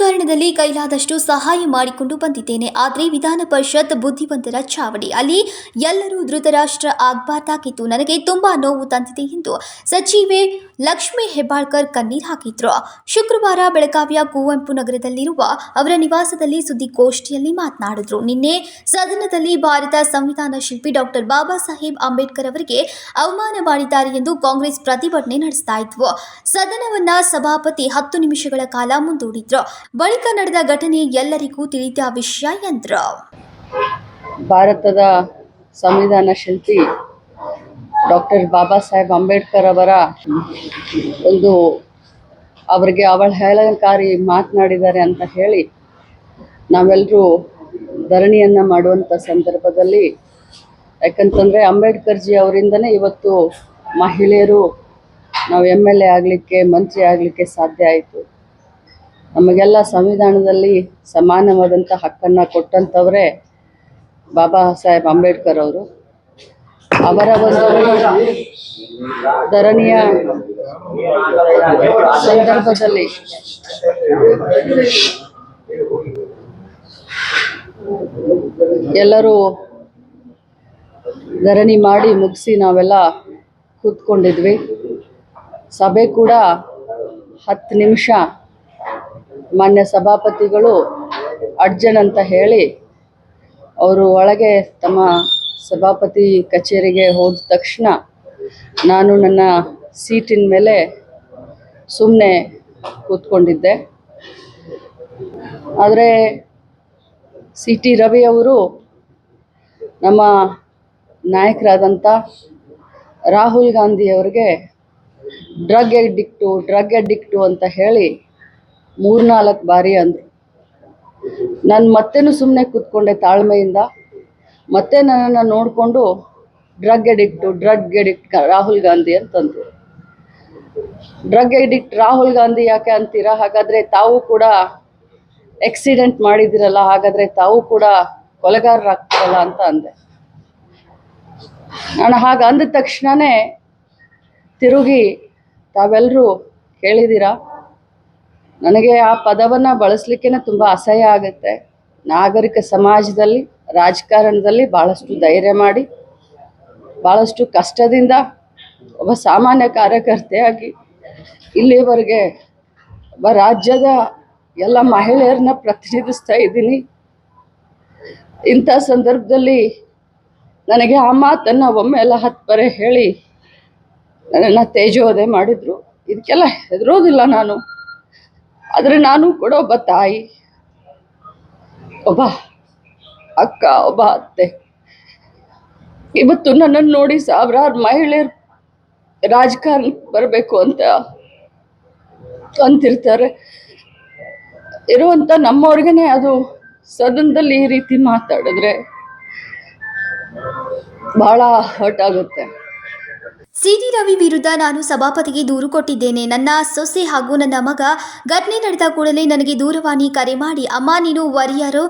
ಕ್ಷೇತ್ರದಲ್ಲಿ ಕೈಲಾದಷ್ಟು ಸಹಾಯ ಮಾಡಿಕೊಂಡು ಬಂದಿದ್ದೇನೆ. ಆದರೆ ವಿಧಾನ ಪರಿಷತ್ ಬುದ್ಧಿವಂತರ ಚಾವಡಿ ಅಲ್ಲಿ ಎಲ್ಲರೂ ಧೃತರಾಷ್ಟ್ರ ಆಗ್ಬಾರ್ದಾಗಿತ್ತು ನನಗೆ ತುಂಬಾ ನೋವು ತಂದಿದೆ ಎಂದು ಸಚಿವೆ ಲಕ್ಷ್ಮೀ ಹೆಬ್ಬಾಳ್ಕರ್ ಕಣ್ಣೀರು ಹಾಕಿದ್ರು. ಶುಕ್ರವಾರ ಬೆಳಗಾವಿಯ ಕುವೆಂಪು ನಗರದಲ್ಲಿರುವ ಅವರ ನಿವಾಸದಲ್ಲಿ ಸುದ್ದಿಗೋಷ್ಠಿಯಲ್ಲಿ ಮಾತನಾಡಿದ್ರು. ನಿನ್ನೆ ಸದನದಲ್ಲಿ ಭಾರತ ಸಂವಿಧಾನ ಶಿಲ್ಪಿ ಡಾಕ್ಟರ್ ಬಾಬಾ ಸಾಹೇಬ್ ಅಂಬೇಡ್ಕರ್ ಅವರಿಗೆ ಅವಮಾನ ಮಾಡಿದ್ದಾರೆ ಎಂದು ಕಾಂಗ್ರೆಸ್ ಪ್ರತಿಭಟನೆ ನಡೆಸ್ತಾ ಇದ್ವು. ಸದನವನ್ನ ಸಭಾಪತಿ ಹತ್ತು ನಿಮಿಷಗಳ ಕಾಲ ಮುಂದೂಡಿದ್ರು. ಬಳಿಕ ನಡೆದ ಘಟನೆ ಎಲ್ಲರಿಗೂ ತಿಳಿದ ವಿಷಯ, ಯಂತ್ರ. ಭಾರತದ ಸಂವಿಧಾನ ಶಿಲ್ಪಿ ಡಾಕ್ಟರ್ ಬಾಬಾ ಸಾಹೇಬ್ ಅಂಬೇಡ್ಕರ್ ಅವರ ಒಂದು ಅವರಿಗೆ ಅವಳ ಹೇಳಕಾರಿ ಮಾತನಾಡಿದ್ದಾರೆ ಅಂತ ಹೇಳಿ ನಾವೆಲ್ಲರೂ ಧರಣಿಯನ್ನು ಮಾಡುವಂಥ ಸಂದರ್ಭದಲ್ಲಿ ಯಾಕಂತಂದರೆ ಅಂಬೇಡ್ಕರ್ಜಿ ಅವರಿಂದನೇ ಇವತ್ತು ಮಹಿಳೆಯರು ನಾವು ಎಂ ಎಲ್ ಎ ಆಗಲಿಕ್ಕೆ, ಮಂತ್ರಿ ಆಗಲಿಕ್ಕೆ ಸಾಧ್ಯ ಆಯಿತು. ನಮಗೆಲ್ಲ ಸಂವಿಧಾನದಲ್ಲಿ ಸಮಾನವಾದಂಥ ಹಕ್ಕನ್ನು ಕೊಟ್ಟಂಥವರೇ ಬಾಬಾ ಸಾಹೇಬ್ ಅಂಬೇಡ್ಕರ್ ಅವರು. ಅವರ ಒಂದು ಧರಣಿಯ ಸಂದರ್ಭದಲ್ಲಿ ಎಲ್ಲರೂ ಧರಣಿ ಮಾಡಿ ಮುಗಿಸಿ ನಾವೆಲ್ಲ ಕೂತ್ಕೊಂಡಿದ್ವಿ. ಸಭೆ ಕೂಡ ಹತ್ತು ನಿಮಿಷ ಮಾನ್ಯ ಸಭಾಪತಿಗಳು ಅಡ್ಜನ್ ಅಂತ ಹೇಳಿ ಅವರು ಒಳಗೆ ತಮ್ಮ ಸಭಾಪತಿ ಕಚೇರಿಗೆ ಹೋದ ತಕ್ಷಣ ನಾನು ನನ್ನ ಸೀಟಿನ ಮೇಲೆ ಸುಮ್ಮನೆ ಕೂತ್ಕೊಂಡಿದ್ದೆ. ಆದರೆ ಸಿ ಟಿ ರವಿ ಅವರು ನಮ್ಮ ನಾಯಕರಾದಂಥ ರಾಹುಲ್ ಗಾಂಧಿಯವ್ರಿಗೆ ಡ್ರಗ್ ಎಡಿಕ್ಟು ಡ್ರಗ್ ಎಡಿಕ್ಟು ಅಂತ ಹೇಳಿ ಮೂರ್ನಾಲ್ಕು ಬಾರಿ ಅಂದರು. ನಾನು ಮತ್ತೇನು ಸುಮ್ಮನೆ ಕೂತ್ಕೊಂಡೆ ತಾಳ್ಮೆಯಿಂದ. ಮತ್ತೆ ನನ್ನನ್ನು ನೋಡಿಕೊಂಡು drug addict drug addict Rahul Gandhi ಅಂತಂದರು. ಡ್ರಗ್ ಎಡಿಕ್ಟ್ ರಾಹುಲ್ ಗಾಂಧಿ ಯಾಕೆ ಅಂತೀರಾ? ಹಾಗಾದರೆ ತಾವು ಕೂಡ ಆಕ್ಸಿಡೆಂಟ್ ಮಾಡಿದಿರಲ್ಲ ಹಾಗಾದರೆ ತಾವು ಕೂಡ ಕೊಲೆಗಾರರಾಗ್ತಿರಲ್ಲ ಅಂತ ಅಂದೆ. ನಾನು ಹಾಗೆ ಅಂದ ತಕ್ಷಣವೇ ತಿರುಗಿ ತಾವೆಲ್ಲರೂ ಕೇಳಿದ್ದೀರಾ? ನನಗೆ ಆ ಪದವನ್ನು ಬಳಸಲಿಕ್ಕೆ ತುಂಬ ಅಸಹ್ಯ ಆಗುತ್ತೆ. ನಾಗರಿಕ ಸಮಾಜದಲ್ಲಿ, ರಾಜಕಾರಣದಲ್ಲಿ ಭಾಳಷ್ಟು ಧೈರ್ಯ ಮಾಡಿ ಭಾಳಷ್ಟು ಕಷ್ಟದಿಂದ ಒಬ್ಬ ಸಾಮಾನ್ಯ ಕಾರ್ಯಕರ್ತೆಯಾಗಿ ಇಲ್ಲಿವರೆಗೆ ಒಬ್ಬ ರಾಜ್ಯದ ಎಲ್ಲ ಮಹಿಳೆಯರನ್ನ ಪ್ರತಿನಿಧಿಸ್ತಾ ಇದ್ದೀನಿ. ಇಂಥ ಸಂದರ್ಭದಲ್ಲಿ ನನಗೆ ಆ ಮಾತನ್ನು ಒಮ್ಮೆ ಎಲ್ಲ ಹತ್ತು ಹೇಳಿ, ನನ್ನನ್ನು ತೇಜೋವಧೆ ಮಾಡಿದರು. ಇದಕ್ಕೆಲ್ಲ ಹೆದರೋದಿಲ್ಲ ನಾನು. ಆದರೆ ನಾನು ಕೂಡ ಒಬ್ಬ ತಾಯಿ. ಒಬ್ಬ ಅಕ್ಕ, ಒಬ್ಬ ಅತ್ತೆ. ಇವತ್ತು ನನ್ನನ್ನು ನೋಡಿ ಸಾವಿರಾರು ಮಹಿಳೆಯರು ರಾಜಕಾರಣಕ್ಕೆ ಬರಬೇಕು ಅಂತ ಅಂತಿರ್ತಾರೆ. ಇರುವಂಥ ನಮ್ಮವ್ರಿಗೇನೆ ಅದು ಸದನದಲ್ಲಿ ಈ ರೀತಿ ಮಾತಾಡಿದ್ರೆ ಬಹಳ ಹರ್ಟ್ ಆಗುತ್ತೆ. ಸಿಡಿ ರವಿ ವಿರುದ್ಧ ನಾನು ಸಭಾಪತಿಗೆ ದೂರು ಕೊಟ್ಟಿದ್ದೇನೆ. ನನ್ನ ಸೊಸೆ ಹಾಗೂ ನನ್ನ ಮಗ ಘಟನೆ ನಡೆದ ಕೂಡಲೇ ನನಗೆ ದೂರವಾಣಿ ಕರೆ ಮಾಡಿ, ಅಮ್ಮ, ನೀನು ವರಿಯರು,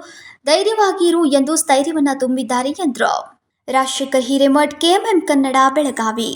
ಧೈರ್ಯವಾಗಿರು ಎಂದು ಸ್ಥೈರ್ಯವನ್ನ ತುಂಬಿದ್ದಾರೆ ಎಂದರು. ರಾಜಶೇಖರ್ ಹಿರೇಮಠ್, ಕೆಎಂಎಂ ಕನ್ನಡ, ಬೆಳಗಾವಿ.